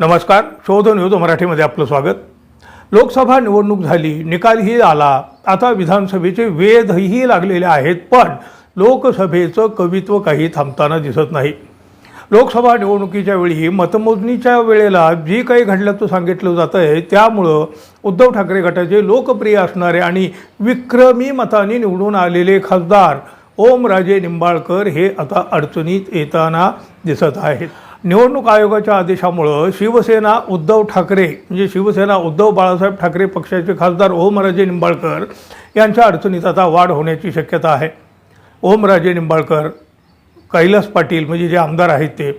नमस्कार शोध न्यूज मराठीमध्ये आपलं स्वागत. लोकसभा निवडणूक झाली निकालही आला. आता विधानसभेचे वेधही लागलेले आहेत पण लोकसभेचं कवित्व काही थांबताना दिसत नाही. लोकसभा निवडणुकीच्या वेळी मतमोजणीच्या वेळेला जी काही घडल्याचं सांगितलं जातं आहे त्यामुळं उद्धव ठाकरे गटाचे लोकप्रिय असणारे आणि विक्रमी मताने निवडून आलेले खासदार ओमराजे निंबाळकर हे आता अडचणीत येताना दिसत आहेत. निवडणूक आयोगाच्या आदेशामुळं शिवसेना उद्धव ठाकरे म्हणजे शिवसेना उद्धव बाळासाहेब ठाकरे पक्षाचे खासदार ओमराजे निंबाळकर यांच्या अडचणीत आता वाढ होण्याची शक्यता आहे. ओमराजे निंबाळकर कैलास पाटील म्हणजे जे आमदार आहेत ते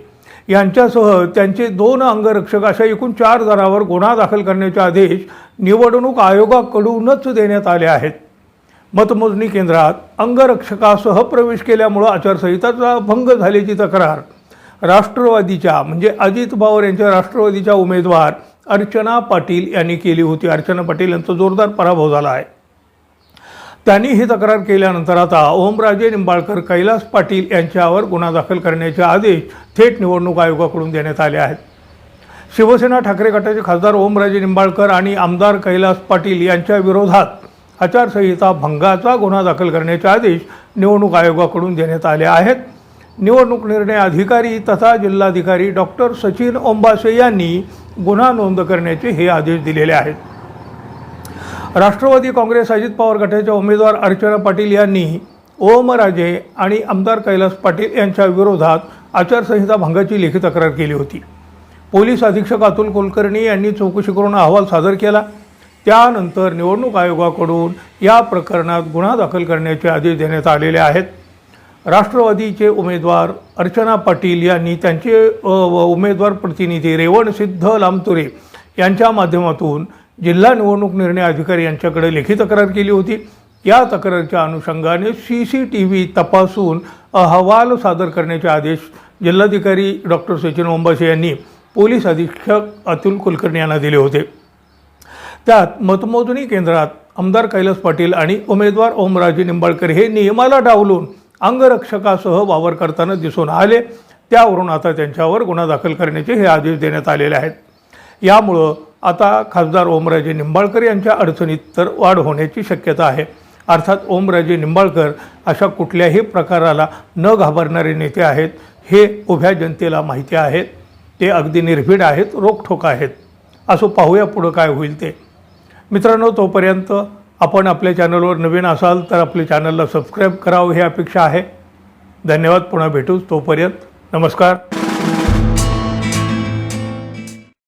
यांच्यासह त्यांचे दोन अंगरक्षक अशा एकूण चार जणांवर गुन्हा दाखल करण्याचे आदेश निवडणूक आयोगाकडूनच देण्यात आले आहेत. मतमोजणी केंद्रात अंगरक्षकासह प्रवेश केल्यामुळं आचारसंहिताचा भंग झाल्याची तक्रार राष्ट्रवादीच्या म्हणजे अजित पवार यांच्या राष्ट्रवादीच्या उमेदवार अर्चना पाटील यांनी केली होती. अर्चना पाटील यांचा जोरदार पराभव झाला आहे. त्यांनी ही तक्रार केल्यानंतर आता ओमराजे निंबाळकर कैलास पाटील यांच्यावर गुन्हा दाखल करण्याचे आदेश थेट निवडणूक आयोगाकडून देण्यात आले आहेत. शिवसेना ठाकरे गटाचे खासदार ओमराजे निंबाळकर आणि आमदार कैलास पाटील यांच्या विरोधात आचारसंहिता भंगाचा गुन्हा दाखल करण्याचे आदेश निवडणूक आयोगाकडून देण्यात आले आहेत. निवडणूक निर्णय अधिकारी तथा जिल्हाधिकारी डॉक्टर सचिन ओंबासे यांनी गुन्हा नोंद करण्याचे हे आदेश दिलेले आहेत. राष्ट्रवादी काँग्रेस अजित पवार गटाच्या उमेदवार अर्चना पाटील यांनी ओमराजे आणि आमदार कैलास पाटील यांच्या विरोधात आचारसंहिता भंगाची लेखी तक्रार केली होती. पोलीस अधीक्षक अतुल कुलकर्णी यांनी चौकशी करून अहवाल सादर केला. त्यानंतर निवडणूक आयोगाकडून या प्रकरणात गुन्हा दाखल करण्याचे आदेश देण्यात आलेले आहेत. राष्ट्रवादीचे उमेदवार अर्चना पाटील यांनी त्यांचे उमेदवार प्रतिनिधी रेवण सिद्ध लामतुरे यांच्या माध्यमातून जिल्हा निवडणूक निर्णय अधिकारी यांच्याकडे लेखी तक्रार केली होती. या तक्रारीच्या अनुषंगाने सी सी टी व्ही तपासून अहवाल सादर करण्याचे आदेश जिल्हाधिकारी डॉक्टर सचिन ओंबासे यांनी पोलीस अधीक्षक अतुल कुलकर्णी यांना दिले होते. त्यात मतमोजणी केंद्रात आमदार कैलास पाटील आणि उमेदवार ओमराजे निंबाळकर हे नियमाला डावलून अंगरक्षकासह वावर करताना दिसून आले. त्यावरून आता त्यांच्यावर गुन्हा दाखल करण्याचे हे आदेश देण्यात आलेले आहेत. यामुळं आता खासदार ओमराजे निंबाळकर यांच्या अडचणीत तर वाढ होण्याची शक्यता आहे. अर्थात ओमराजे निंबाळकर अशा कुठल्याही प्रकाराला न घाबरणारे नेते आहेत हे उभ्या जनतेला माहिती आहेत. ते अगदी निर्भीड आहेत रोखठोक आहेत. असं पाहूया पुढं काय होईल ते. मित्रांनो तोपर्यंत आपण आपल्या चॅनलवर नवीन असाल तर आपल्या चॅनलला सबस्क्राईब करावं ही अपेक्षा आहे. धन्यवाद पुन्हा भेटू तोपर्यंत. नमस्कार.